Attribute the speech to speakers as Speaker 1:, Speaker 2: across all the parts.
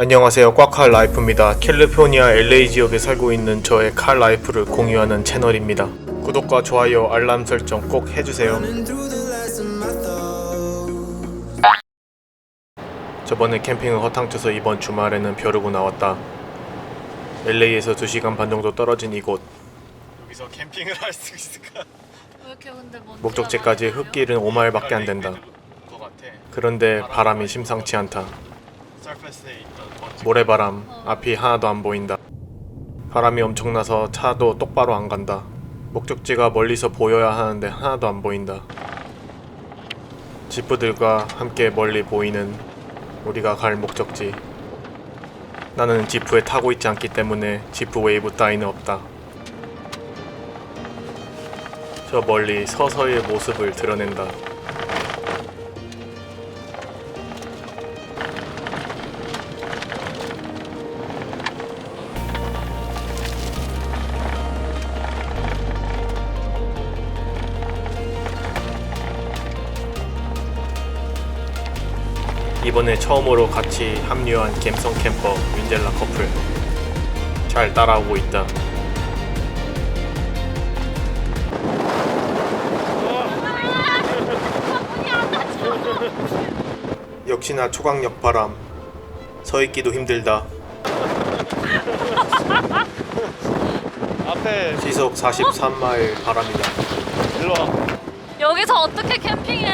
Speaker 1: 안녕하세요. 꽉칼 라이프입니다. 캘리포니아 LA 지역에 살고 있는 저의 칼 라이프를 공유하는 채널입니다. 구독과 좋아요 알람 설정 꼭 해주세요. 저번에 캠핑을 허탕쳐서 이번 주말에는 벼르고 나왔다. LA에서 2시간 반 정도 떨어진 이곳. 여기서 캠핑을 할 수 있을까? 목적지까지? 흙길은 5마일밖에 안 된다. 그런데 바람이 심상치 않다 모래바람 앞이 하나도 안 보인다. 바람이 엄청나서 차도 똑바로 안 간다. 목적지가 멀리서 보여야 하는데 하나도 안 보인다. 지프들과 함께 멀리 보이는 우리가 갈 목적지. 나는 지프에 타고 있지 않기 때문에 지프 웨이브 따위는 없다. 저 멀리 서서의 모습을 드러낸다 이번에 처음으로 같이 합류한 갬성 캠퍼 윈젤라 커플 잘 따라오고 있다. 역시나 초강력 바람 서 있기도 힘들다.
Speaker 2: 앞에
Speaker 1: 시속 43마일 바람이다.
Speaker 2: 일로 와.
Speaker 3: 여기서 어떻게 캠핑해?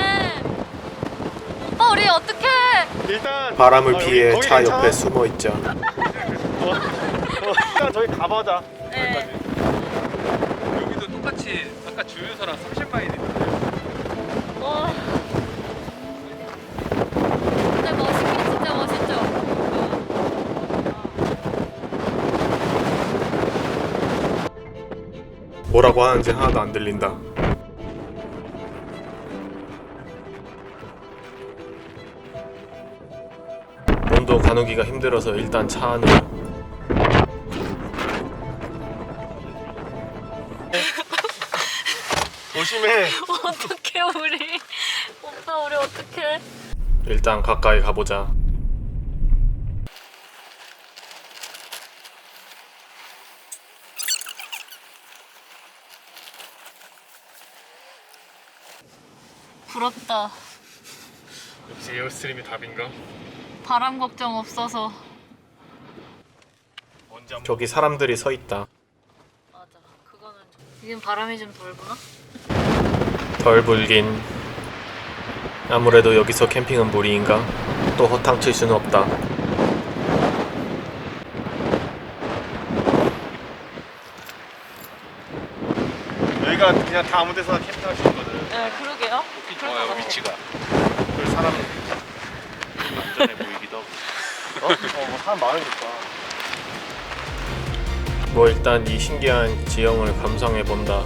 Speaker 3: 오빠 우리 어떻게?
Speaker 2: 일단
Speaker 1: 바람을
Speaker 2: 어,
Speaker 1: 피해
Speaker 2: 거기
Speaker 1: 차
Speaker 2: 괜찮아?
Speaker 1: 옆에 숨어 있자.
Speaker 2: 어, 어, 일단 저기 가보자.
Speaker 3: 네.
Speaker 4: 여기도 똑같이 아까 주유소랑 30마일인데
Speaker 3: 와. 근데 멋있긴 진짜 멋있죠.
Speaker 1: 뭐라고 하는지 하나도 안 들린다. 온도 가누기가 힘들어서 일단 차 안으로
Speaker 2: 조심해.
Speaker 3: 어떻게 우리? 오빠 우리 어떻게?
Speaker 1: 일단 가까이 가보자.
Speaker 3: 부럽다.
Speaker 1: 역시 에어스트림이 답인가?
Speaker 3: 바람 걱정 없어서.
Speaker 1: 저기 사람들이 서 있다.
Speaker 3: 맞아. 그거는 좀... 지금 바람이 좀 덜 부나?
Speaker 1: 덜 불긴. 아무래도 여기서 캠핑은 무리인가? 또 허탕 칠 수는 없다.
Speaker 2: 여기가 그냥 다 아무 데서나 캠핑할 수 있거든.
Speaker 3: 네, 그러게요.
Speaker 4: 좋아요 위치가
Speaker 2: 그 사람
Speaker 4: 안전해 하고
Speaker 2: 어? 어, 뭐 사람 많으니까.
Speaker 1: 뭐 일단 이 신기한 지형을 감상해 본다.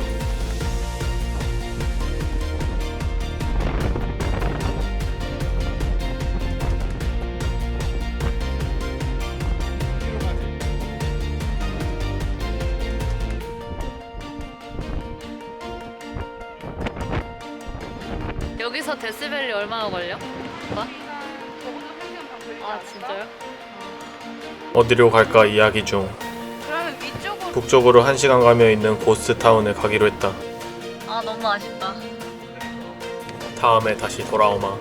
Speaker 3: 여기서 데스밸리 얼마나 걸려? 오빠? 아 진짜요?
Speaker 1: 어디로 갈까 이야기 중
Speaker 3: 그러면 위쪽으로
Speaker 1: 북쪽으로 1시간 가며 있는 고스트타운에 가기로 했다.
Speaker 3: 아 너무 아쉽다
Speaker 1: 다음에 다시 돌아오마.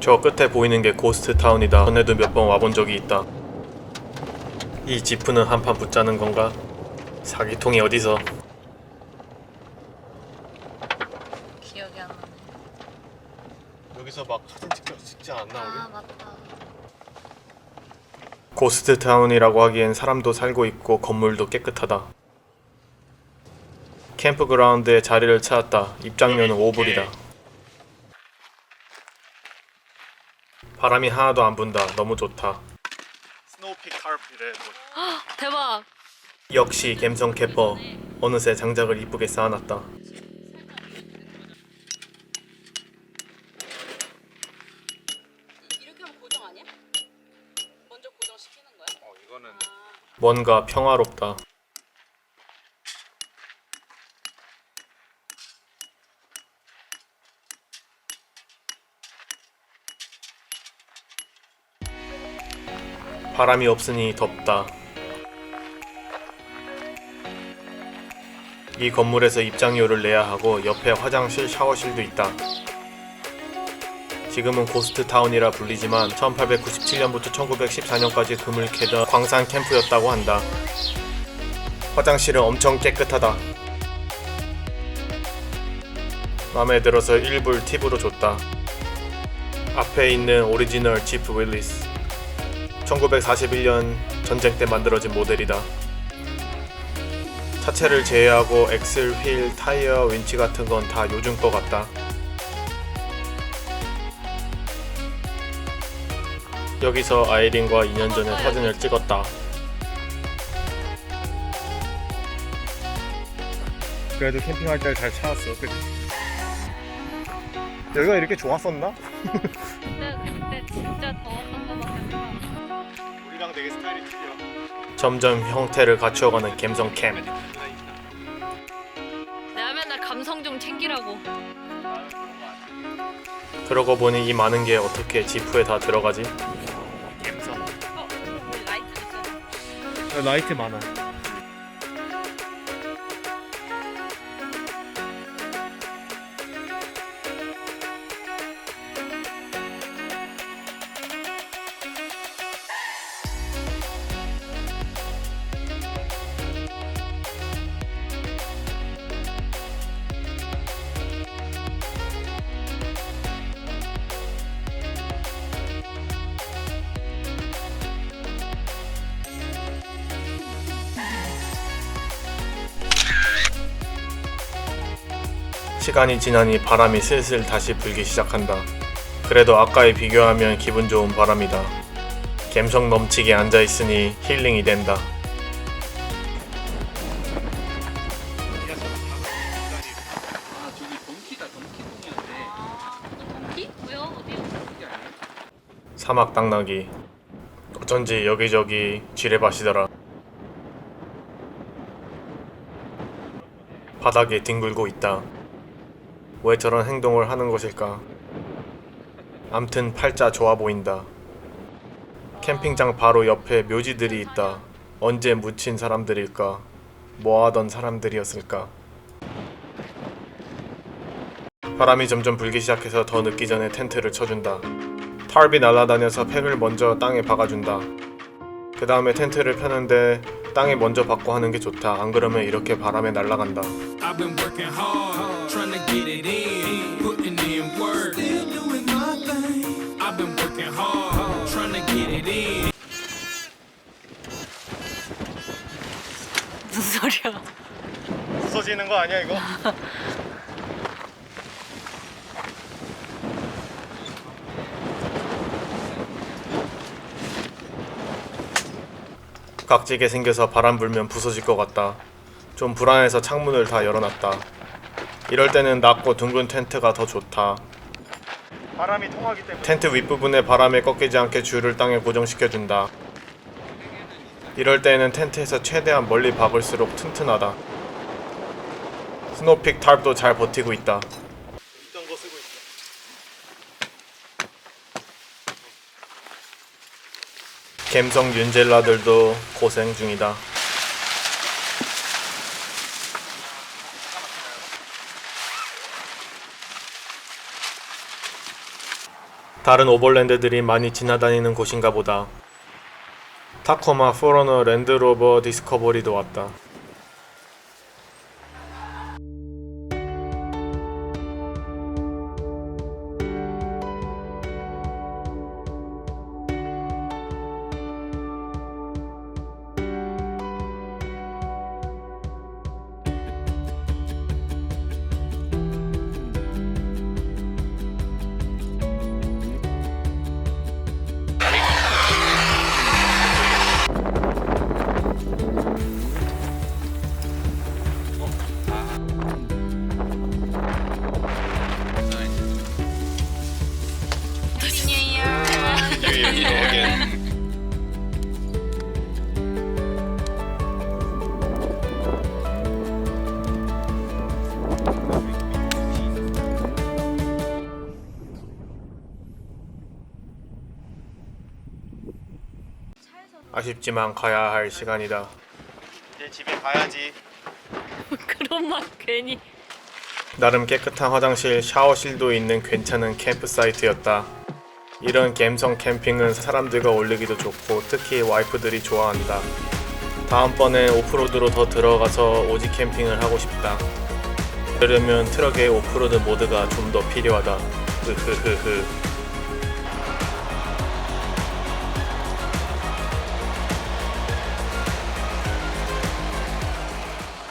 Speaker 1: 저 끝에 보이는 게 고스트타운이다. 전에도 몇 번 와본 적이 있다. 이 지프는 한판 붙자는 건가? 사기통이 어디서?
Speaker 3: 기억이 안 나네
Speaker 2: 여기서 막 사진 찍자 찍지 않나
Speaker 3: 아 맞다
Speaker 1: 고스트 타운이라고 하기엔 사람도 살고 있고 건물도 깨끗하다. 캠프그라운드에 자리를 찾았다. 입장료는 5불이다. 바람이 하나도 안 분다. 너무 좋다.
Speaker 2: 스노우픽. 뭐.
Speaker 3: 대박
Speaker 1: 역시 갬성 캐퍼. 어느새 장작을 이쁘게 쌓아놨다. 뭔가 평화롭다. 바람이 없으니 덥다. 이 건물에서 입장료를 내야 하고 옆에 화장실, 샤워실도 있다. 지금은 고스트 타운이라 불리지만 1897년부터 1914년까지 금을 캐던 광산 캠프였다고 한다. 화장실은 엄청 깨끗하다. 마음에 들어서 일부를 팁으로 줬다. 앞에 있는 오리지널 지프 윌리스. 1941년 전쟁 때 만들어진 모델이다. 차체를 제외하고 엑셀, 휠, 타이어, 윈치 같은 건 다 요즘 거 같다. 여기서 아이린과 2년 전에 사진을 찍었다.
Speaker 2: 그래도 캠핑할 때 잘 찾았어. 그치? 여기가 이렇게 좋았었나?
Speaker 3: 근데 그때 진짜 더웠던 거밖에 생각
Speaker 2: 우리랑 되게 스타일이 틀려.
Speaker 1: 점점 형태를 갖추어가는 갬성 캠.
Speaker 3: 내가 맨날 감성 좀 챙기라고
Speaker 1: 그러고 보니 이 많은 게 어떻게 지프에 다 들어가지?
Speaker 3: 라이트
Speaker 2: 많아.
Speaker 1: 시간이 지나니 바람이 슬슬 다시 불기 시작한다. 그래도 아까에 비교하면 기분 좋은 바람이다. 갬성 넘치게 앉아있으니 힐링이 된다. 사막 당나귀. 어쩐지 여기저기 지뢰밭이더라. 바닥에 뒹굴고 있다. 왜 저런 행동을 하는 것일까? 암튼 팔자 좋아 보인다. 캠핑장 바로 옆에 묘지들이 있다. 언제 묻힌 사람들일까? 뭐 하던 사람들이었을까? 바람이 점점 불기 시작해서 더 늦기 전에 텐트를 쳐준다. 털비 날아다녀서 팩을 먼저 땅에 박아준다. 그 다음에 텐트를 펴는데 땅에 먼저 박고 하는 게 좋다. 안 그러면 이렇게 바람에 날아간다.
Speaker 5: I've been working hard, trying to get it in, putting in work. Still doing my thing. I've been working hard, trying to get it in.
Speaker 3: 무슨 소리야
Speaker 2: 부서지는 거 아니야 이거?
Speaker 1: 각지게 생겨서 바람 불면 부서질 것 같다. 좀 불안해서 창문을 다 열어놨다. 이럴 때는 낮고 둥근 텐트가 더 좋다.
Speaker 2: 바람이 통하기 때문에.
Speaker 1: 텐트 윗부분에 바람에 꺾이지 않게 줄을 땅에 고정시켜준다. 이럴 때에는 텐트에서 최대한 멀리 박을수록 튼튼하다. 스노픽 탑도 잘 버티고 있다. 갬성 윤젤라들도 고생 중이다. 다른 오버랜드들이 많이 지나다니는 곳인가 보다. 타코마 포러너 랜드로버 디스커버리도 왔다. 아쉽지만 가야 할 시간이다.
Speaker 2: 이제 집에 가야지.
Speaker 3: 그런 말 괜히
Speaker 1: 나름 깨끗한 화장실, 샤워실도 있는 괜찮은 캠프 사이트였다. 이런 갬성 캠핑은 사람들과 올리기도 좋고 특히 와이프들이 좋아한다. 다음번엔 오프로드로 더 들어가서 오지 캠핑을 하고 싶다. 그러려면 트럭에 오프로드 모드가 좀 더 필요하다. 흐흐흐흐.